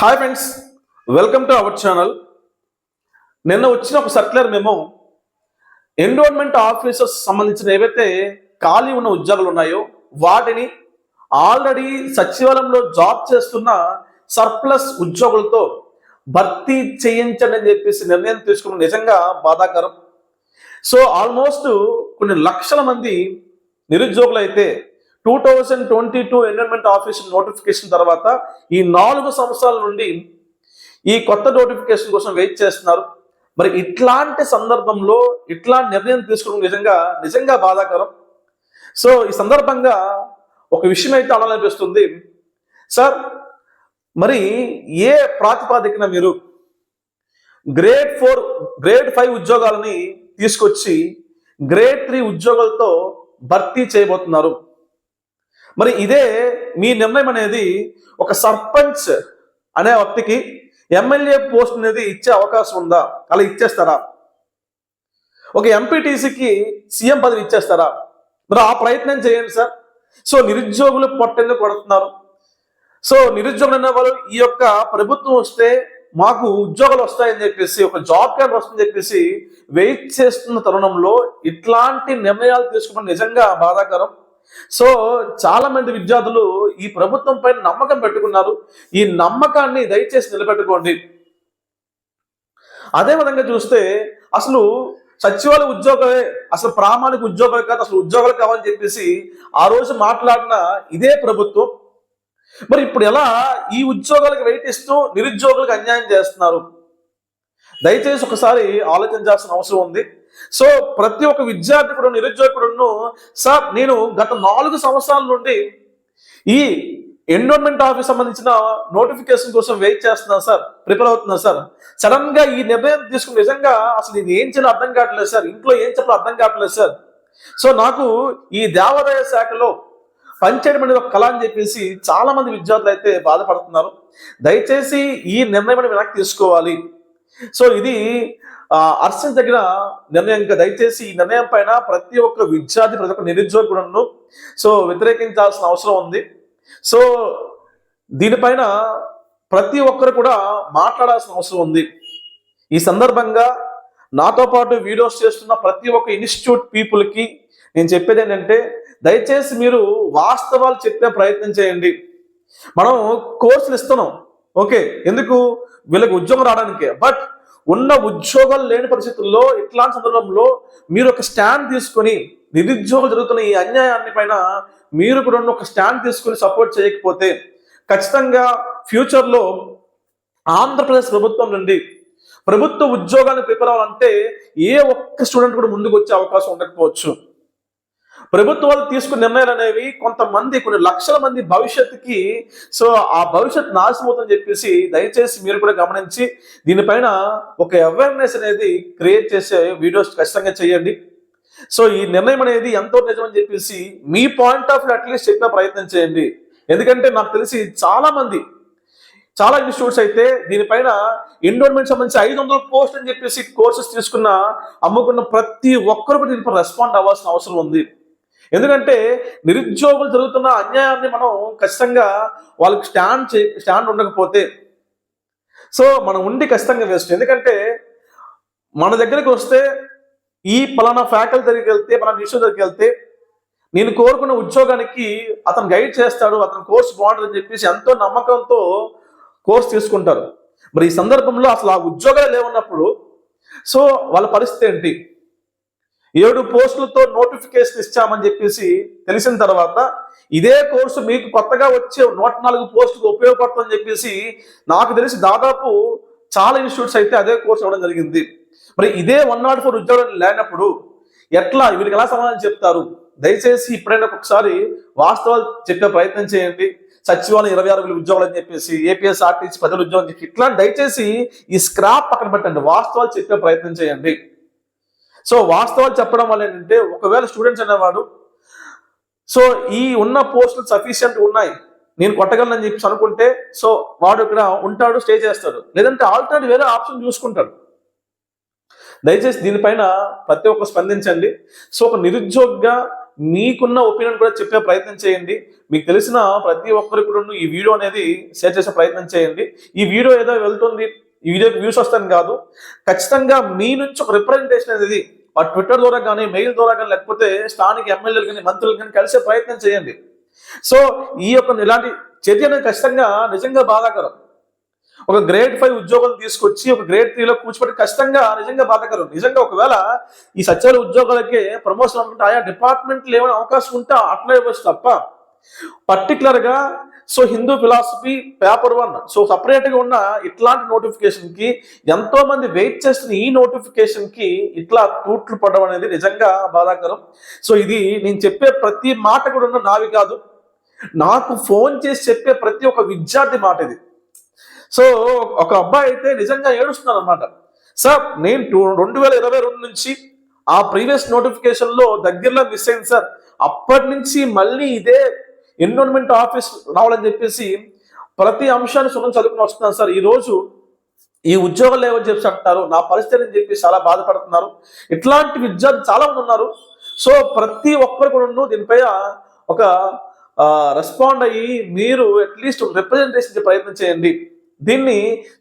Hi friends welcome to our channel నిన్న వచ్చిన ఒక సర్క్యులర్ మేము ఎన్రోల్మెంట్ ఆఫీసర్స్ సంబంధించిన ఏవైతే ఖాళీ ఉన్న ఉద్యోగాలు ఉన్నాయో వాటిని ఆల్రెడీ సచివాలయంలో జాబ్ చేస్తున్న సర్ప్లస్ ఉద్యోగులతో భర్తీ చేయించండి అని చెప్పేసి నిర్ణయం తీసుకున్న నిజంగా బాధాకరం. సో ఆల్మోస్ట్ కొన్ని లక్షల మంది నిరుద్యోగులు అయితే two thousand twenty two environment office notification తర్వాత ఈ నాలుగు సంవత్సరాల నుండి ఈ కొత్త నోటిఫికేషన్ కోసం వెయిట్ చేస్తున్నారు. మరి ఇట్లాంటి సందర్భంలో ఇట్లాంటి నిర్ణయం తీసుకోవడం నిజంగా నిజంగా బాధాకరం. సో ఈ సందర్భంగా ఒక విషయం అయితే అనాలనిపిస్తుంది. సార్ మరి ఏ ప్రాతిపాదికన మీరు గ్రేడ్ ఫోర్ గ్రేడ్ ఫైవ్ ఉద్యోగాలని తీసుకొచ్చి గ్రేడ్ త్రీ ఉద్యోగాలతో భర్తీ చేయబోతున్నారు? మరి ఇదే మీ నిర్ణయం అనేది ఒక సర్పంచ్ అనే వ్యక్తికి ఎమ్మెల్యే పోస్ట్ అనేది ఇచ్చే అవకాశం ఉందా? అలా ఇచ్చేస్తారా? ఒక ఎంపీటీసీకి సీఎం పదవి ఇచ్చేస్తారా? మరి ఆ ప్రయత్నం చేయండి సార్. సో నిరుద్యోగులు పొట్టెందుకు కొడుతున్నారు సో నిరుద్యోగులు అనే వాళ్ళు ఈ యొక్క ప్రభుత్వం వస్తే మాకు ఉద్యోగాలు వస్తాయని చెప్పేసి ఒక జాబ్ కార్డ్ వస్తుందని చెప్పేసి వెయిట్ చేస్తున్న తరుణంలో ఇట్లాంటి నిర్ణయాలు తీసుకోవడం నిజంగా బాధాకరం. సో చాలా మంది విద్యార్థులు ఈ ప్రభుత్వం పైన నమ్మకం పెట్టుకున్నారు. ఈ నమ్మకాన్ని దయచేసి నిలబెట్టుకోండి. అదే విధంగా చూస్తే అసలు సచివాలయ ఉద్యోగమే అసలు ప్రామాణిక ఉద్యోగాలు కాదు అసలు ఉద్యోగాలు కావాలని చెప్పేసి ఆ రోజు మాట్లాడిన ఇదే ప్రభుత్వం. మరి ఇప్పుడు ఎలా ఈ ఉద్యోగాలకు వెయిట్ ఇస్తూ నిరుద్యోగులకు అన్యాయం చేస్తున్నారు? దయచేసి ఒకసారి ఆలోచించాల్సిన అవసరం ఉంది. సో ప్రతి ఒక్క విద్యార్థికుడు నిరుద్యోగుడును సార్ నేను గత నాలుగు సంవత్సరాల నుండి ఈ ఎన్రోల్మెంట్ ఆఫీస్ సంబంధించిన నోటిఫికేషన్ కోసం వెయిట్ చేస్తున్నాను సార్ ప్రిపేర్ అవుతున్నాను సార్. సడన్గా ఈ నిర్ణయం తీసుకుని నిజంగా అసలు ఇది ఏం చేయాలో అర్థం కావట్లేదు సార్. ఇంట్లో ఏం చెప్పాలో అర్థం కావట్లేదు సార్. సో నాకు ఈ దేవాదాయ శాఖలో పనిచేయడం అనేది ఒక కళ అని చెప్పేసి చాలా మంది విద్యార్థులు అయితే బాధపడుతున్నారు. దయచేసి ఈ నిర్ణయం అనేది వెనక్కి తీసుకోవాలి. సో ఇది హర్షించదగిన నిర్ణయం ఇంకా దయచేసి ఈ నిర్ణయం పైన ప్రతి ఒక్క విద్యార్థి ప్రతి ఒక్క నిరుద్యోగులను సో వ్యతిరేకించాల్సిన అవసరం ఉంది. సో దీనిపైన ప్రతి ఒక్కరు కూడా మాట్లాడాల్సిన అవసరం ఉంది. ఈ సందర్భంగా నాతో పాటు వీడియోస్ చేస్తున్న ప్రతి ఒక్క ఇన్స్టిట్యూట్ పీపుల్కి నేను చెప్పేది ఏంటంటే దయచేసి మీరు వాస్తవాలు చెప్పే ప్రయత్నం చేయండి. మనం కోర్సులు ఇస్తున్నాం. ఓకే ఎందుకు? వీళ్ళకి ఉద్యోగం రావడానికే. బట్ ఉన్న ఉద్యోగాలు లేని పరిస్థితుల్లో ఇట్లాంటి సందర్భంలో మీరు ఒక స్టాండ్ తీసుకొని నిరుద్యోగం జరుగుతున్న ఈ అన్యాయాన్ని పైన మీరు కూడా ఒక స్టాండ్ తీసుకొని సపోర్ట్ చేయకపోతే ఖచ్చితంగా ఫ్యూచర్లో ఆంధ్రప్రదేశ్ ప్రభుత్వం నుండి ప్రభుత్వ ఉద్యోగాన్ని ప్రిపేర్ అవ్వాలంటే ఏ ఒక్క స్టూడెంట్ కూడా ముందుకు వచ్చే అవకాశం ఉండకపోవచ్చు. ప్రభుత్వాలు తీసుకున్న నిర్ణయాలు అనేవి కొంతమంది కొన్ని లక్షల మంది భవిష్యత్తుకి సో ఆ భవిష్యత్ నాశమవుతుందని చెప్పేసి దయచేసి మీరు కూడా గమనించి దీనిపైన ఒక అవేర్నెస్ అనేది క్రియేట్ చేసే వీడియోస్ ఖచ్చితంగా చేయండి. సో ఈ నిర్ణయం అనేది ఎంతో నిజమని చెప్పేసి మీ point of view at least చెప్పే ప్రయత్నం చేయండి. ఎందుకంటే నాకు తెలిసి చాలా మంది చాలా ఇన్స్టిట్యూట్స్ అయితే దీనిపైన ఎండోన్మెంట్ సంబంధించి ఐదు వందల పోస్ట్ అని చెప్పేసి కోర్సెస్ తీసుకున్న అమ్ముకున్న ప్రతి ఒక్కరు కూడా దీనిపై రెస్పాండ్ అవ్వాల్సిన అవసరం ఉంది. ఎందుకంటే నిరుద్యోగులు జరుగుతున్న అన్యాయాన్ని మనం ఖచ్చితంగా వాళ్ళకి స్టాండ్ చే స్టాండ్ ఉండకపోతే. సో మనం ఉండి ఖచ్చితంగా వేస్ట్. ఎందుకంటే మన దగ్గరికి వస్తే ఈ పలానా ఫ్యాకల్టీ దగ్గరికి వెళ్తే పలానా ఇష్యూ దగ్గరికి వెళ్తే నేను కోరుకున్న ఉద్యోగానికి అతను గైడ్ చేస్తాడు అతను కోర్స్ బాగుంటుందని చెప్పేసి ఎంతో నమ్మకంతో కోర్స్ తీసుకుంటారు. మరి ఈ సందర్భంలో అసలు ఆ ఉద్యోగాలు లేవున్నప్పుడు సో వాళ్ళ పరిస్థితి ఏంటి? ఏడు పోస్టులతో నోటిఫికేషన్ ఇచ్చామని చెప్పేసి తెలిసిన తర్వాత ఇదే కోర్సు మీకు కొత్తగా వచ్చే నూట నాలుగు పోస్టులకు ఉపయోగపడుతుందని చెప్పేసి నాకు తెలిసి దాదాపు చాలా ఇన్స్టిట్యూట్స్ అయితే అదే కోర్స్ ఇవ్వడం జరిగింది. మరి ఇదే వన్ నాట్ ఫోర్ ఉద్యోగం లేనప్పుడు ఎట్లా? వీళ్ళకి ఎలా సమాధానం చెప్తారు? దయచేసి ఇప్పుడైనా ఒకసారి వాస్తవాలు చెప్పే ప్రయత్నం చేయండి. సచివాలయం ఇరవై ఆరు వేల ఉద్యోగాలు అని చెప్పేసి ఏపీఎస్ ఆర్టీసీ పదవి ఉద్యోగం చెప్పి ఇట్లా దయచేసి ఈ స్క్రాప్ పక్కన పెట్టండి. వాస్తవాలు చెప్పే ప్రయత్నం చేయండి. సో వాస్తవాలు చెప్పడం వల్ల ఏంటంటే ఒకవేళ స్టూడెంట్స్ అనేవాడు సో ఈ ఉన్న పోస్టులు సఫిషియంట్ ఉన్నాయి నేను కొట్టగలనని చెప్పి అనుకుంటే సో వాడు ఇక్కడ ఉంటాడు స్టే చేస్తాడు. లేదంటే ఆల్టర్నేట్ వేరే ఆప్షన్ చూసుకుంటాడు. దయచేసి దీనిపైన ప్రతి ఒక్క స్పందించండి. సో ఒక నిరుద్యోగిగా మీకున్న ఒపీనియన్ కూడా చెప్పే ప్రయత్నం చేయండి. మీకు తెలిసిన ప్రతి ఒక్కరికి కూడా ఈ వీడియో అనేది షేర్ చేసే ప్రయత్నం చేయండి. ఈ వీడియో ఏదో వెళ్తుంది ఈ వీడియోకి వ్యూస్ వస్తాను కాదు. ఖచ్చితంగా మీ నుంచి ఒక రిప్రజెంటేషన్ అనేది ఆ ట్విట్టర్ ద్వారా కానీ మెయిల్ ద్వారా కానీ లేకపోతే స్థానిక ఎమ్మెల్యేలు కానీ మంత్రులు కానీ కలిసే ప్రయత్నం చేయండి. సో ఈ యొక్క ఇలాంటి చర్యను అనేది ఖచ్చితంగా నిజంగా బాధాకరం. ఒక గ్రేడ్ ఫైవ్ ఉద్యోగాలు తీసుకొచ్చి ఒక గ్రేడ్ త్రీలో కూర్చోబెట్టి ఖచ్చితంగా నిజంగా బాధాకరం. నిజంగా ఒకవేళ ఈ సచివాలయ ఉద్యోగాలకే ప్రమోషన్ అనుకుంటే ఆయా డిపార్ట్మెంట్లు ఏమైనా అవకాశం ఉంటే అట్లా ఇవ్వచ్చు తప్ప పర్టికులర్గా so Hindu philosophy paper one so సపరేట్గా ఉన్న ఇట్లాంటి నోటిఫికేషన్కి ఎంతోమంది వెయిట్ చేస్తున్న ఈ నోటిఫికేషన్కి ఇట్లా తూట్లు పడడం అనేది నిజంగా బాధాకరం. సో ఇది నేను చెప్పే ప్రతి మాట కూడా ఉన్న నావి కాదు. నాకు ఫోన్ చేసి చెప్పే ప్రతి ఒక్క విద్యార్థి మాట ఇది. సో ఒక అబ్బాయి అయితే నిజంగా ఏడుస్తున్నాను అనమాట సార్ నేను టూ- రెండు వేల ఇరవై రెండు నుంచి ఆ ప్రీవియస్ నోటిఫికేషన్లో దగ్గరలో మిస్ అయింది సార్. అప్పటి నుంచి మళ్ళీ ఇదే ఎన్విరాన్మెంట్ ఆఫీస్ రావాలని చెప్పేసి ప్రతి అంశాన్ని సుఖం చదువుకుని వస్తున్నాను సార్. ఈ రోజు ఈ ఉద్యోగాలు లేవని చెప్పి అంటున్నారు. నా పరిస్థితి అని చెప్పి చాలా బాధపడుతున్నారు. ఇట్లాంటి విద్యార్థులు చాలా మంది ఉన్నారు. సో ప్రతి ఒక్కరు కూడా దీనిపై ఒక రెస్పాండ్ అయ్యి మీరు అట్లీస్ట్ రిప్రజెంటేషన్ ప్రయత్నం చేయండి. దీన్ని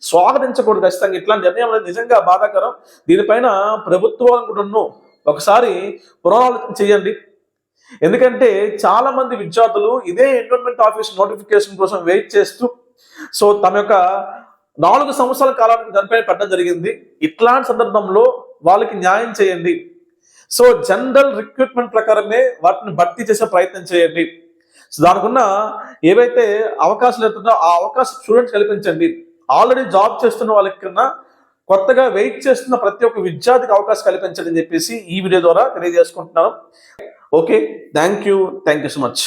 స్వాగతించకూడదు ఖచ్చితంగా. ఇట్లాంటి నిర్ణయం అనేది నిజంగా బాధాకరం. దీనిపైన ప్రభుత్వం కూడా ఒకసారి పునరాలోచన చేయండి. ఎందుకంటే చాలా మంది విద్యార్థులు ఇదే ఎన్రోల్మెంట్ ఆఫీస్ నోటిఫికేషన్ కోసం వెయిట్ చేస్తూ సో తమ యొక్క నాలుగు సంవత్సరాల కాలానికి దానిపైన పెట్టడం జరిగింది. ఇట్లాంటి సందర్భంలో వాళ్ళకి న్యాయం చేయండి. సో జనరల్ రిక్రూట్మెంట్ ప్రకారమే వాటిని భర్తీ చేసే ప్రయత్నం చేయండి. సో దానికున్న ఏవైతే అవకాశాలు ఎత్తుందో ఆ అవకాశం స్టూడెంట్స్ కల్పించండి. ఆల్రెడీ జాబ్ చేస్తున్న వాళ్ళకి కన్నా కొత్తగా వెయిట్ చేస్తున్న ప్రతి ఒక్క విద్యార్థికి అవకాశం కల్పించాలని చెప్పేసి ఈ వీడియో ద్వారా తెలియజేసుకుంటున్నాను. Okay thank you thank you so much